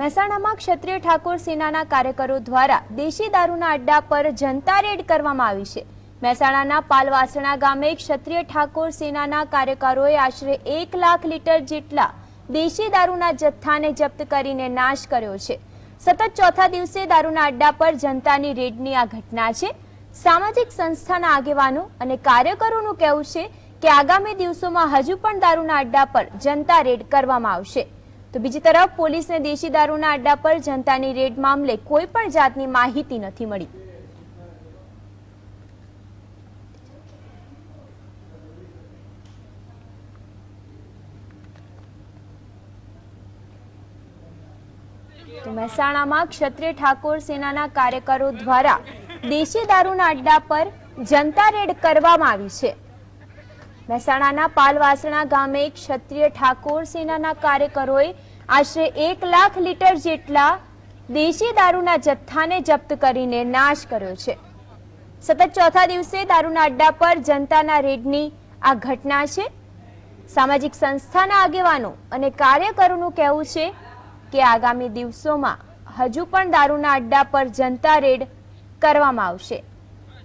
મહેસાણામાં ક્ષત્રિય ઠાકોર સેનાના કાર્યકરો દ્વારા દેશી દારૂના અડ્ડા પર જનતા રેડ કરવામાં આવી છે. મહેસાણાના પાલવાસણા ગામે ક્ષત્રિય ઠાકોર સેનાના કાર્યકરોએ આશરે એક લાખ લીટર જેટલા દેશી દારૂના જથ્થાને જપ્ત કરીને નાશ કર્યો છે. સતત ચોથા દિવસે દારૂના અડ્ડા પર જનતાની રેડની આ ઘટના છે. સામાજિક સંસ્થાના આગેવાનો અને કાર્યકરોનું કહેવું છે કે આગામી દિવસોમાં હજુ પણ દારૂના અડ્ડા પર જનતા રેડ કરવામાં આવશે. તો બીજી તરફ પોલીસને દેશી દારૂના અડ્ડા પર જનતાની રેડ મામલે કોઈ પણ જાતની માહિતી નથી મળી. મહેસાણામાં ક્ષત્રિય ઠાકોર સેનાના કાર્યકરો દ્વારા દેશી દારૂના અડ્ડા પર જનતા રેડ કરવામાં આવી છે. મહેસાણાના પાલવાસણા ગામે ક્ષત્રિય ઠાકોર સેનાના કાર્યકરોએ આશરે એક લાખ લીટર જેટલા દેશી દારૂના જથ્થાને જપ્ત કરીને નાશ કર્યો છે. સતત ચોથા દિવસે દારૂના અડ્ડા પર જનતાના રેડની આ ઘટના છે. સામાજિક સંસ્થાના આગેવાનો અને કાર્યકરોનું કહેવું છે કે આગામી દિવસોમાં હજુ પણ દારૂના અડ્ડા પર જનતા રેડ કરવામાં આવશે.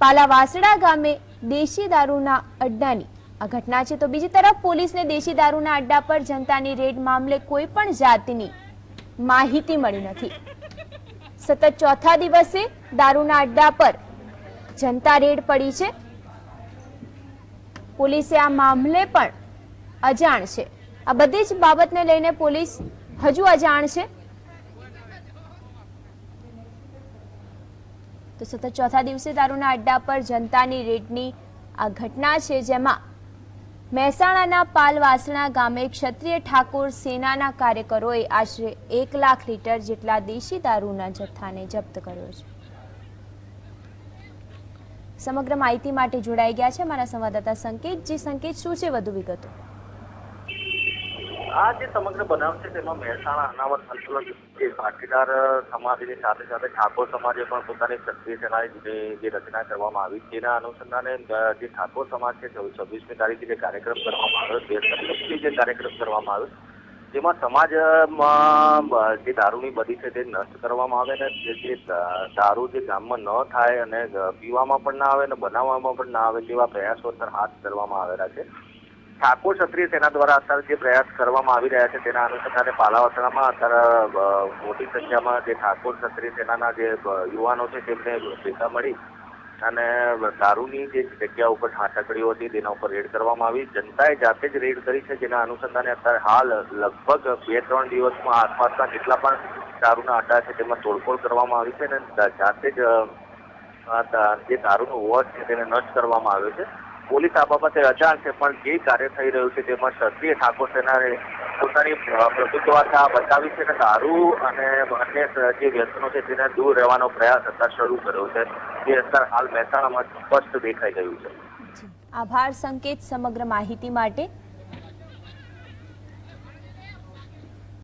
પાલા વાસડા ગામે દેશી દારૂના અડ્ડાની આ ઘટના છે તો બીજી તરફ પોલીસને દેશી દારૂના અડ્ડા પર જનતાની રેડ મામલે કોઈ પણ જાતની માહિતી મળી નથી. સતત ચોથા દિવસે દારૂના અડ્ડા પર જનતા રેડ પડી છે. પોલીસે આ મામલે પણ અજાણ છે. આ બધી જ બાબતને લઈને પોલીસ હજુ અજાણ છે. તો સતત ચોથા દિવસે દારૂના અડ્ડા પર જનતાની રેડની આ ઘટના છે જેમાં મહેસાણાના પાલવાસણા ગામે ક્ષત્રિય ઠાકોર સેનાના કાર્યકરોએ આશરે એક લાખ લીટર જેટલા દેશી દારૂના જથ્થાને જપ્ત કર્યો છે. સમગ્ર માહિતી માટે જોડાઈ ગયા છે મારા સંવાદદાતા સંકેત. જે સંકેત, શું છે? વધુ વિગતો. આ જે સમગ્ર બનાવ છે તેમાં મહેસાણા અનામત સંકલન જે પાટીદાર સમાજની સાથે સાથે ઠાકોર સમાજે પણ પોતાની સક્રિય સેનાની જે રચના કરવામાં આવી તેના અનુસંધાને જે ઠાકોર સમાજ છે છવ્વીસમી તારીખે જે કાર્યક્રમ કરવામાં આવ્યો તે જે કાર્યક્રમ કરવામાં આવ્યો, જેમાં સમાજમાં જે દારૂની બધી છે તે નષ્ટ કરવામાં આવે ને, જે દારૂ જે ગામમાં ન થાય અને પીવામાં પણ ના આવે અને બનાવવામાં પણ ના આવે તેવા પ્રયાસો હાથ ધરવામાં આવેલા છે. ઠાકોર ક્ષત્રિય સેના દ્વારા અત્યારે જે પ્રયાસ કરવામાં આવી રહ્યા છે, તેના અનુસંધાને પાલાવસણામાં અત્યારે મોટી સંખ્યામાં જે ઠાકોર ક્ષત્રિય સેનાના જે યુવાનો છે, તેમને ભેગા મળી અને દારૂની જે જગ્યા ઉપર ઠાઠકડીઓ હતી, તેના ઉપર રેડ કરવામાં આવી. જનતાએ જાતે જ રેડ કરી છે, જેના અનુસંધાને અત્યારે હાલ લગભગ બે ત્રણ દિવસમાં આસપાસના જેટલા પણ દારૂના અડ્ડા છે, તેમાં તોડફોડ કરવામાં આવી છે અને જાતે જ જે દારૂનો વોચ છે, તેને નષ્ટ કરવામાં આવ્યો છે. પોલીસ આ બાબતે અજાણ છે પણ જે કાર્ય થઈ રહ્યું છે તેમાં ક્ષત્રિય ઠાકોર સેનાએ પોતાની અ, પ્રભુત્વતા બચાવી છે અને દારૂ અને અન્ય જે વ્યસનો છે તેને દૂર રહેવાનો પ્રયાસ અત્યારે શરૂ કર્યો છે. જે અત્યારે હાલ મહેસાણામાં સ્પષ્ટ દેખાઈ ગયું છે. આભાર સંકેત સમગ્ર માહિતી માટે.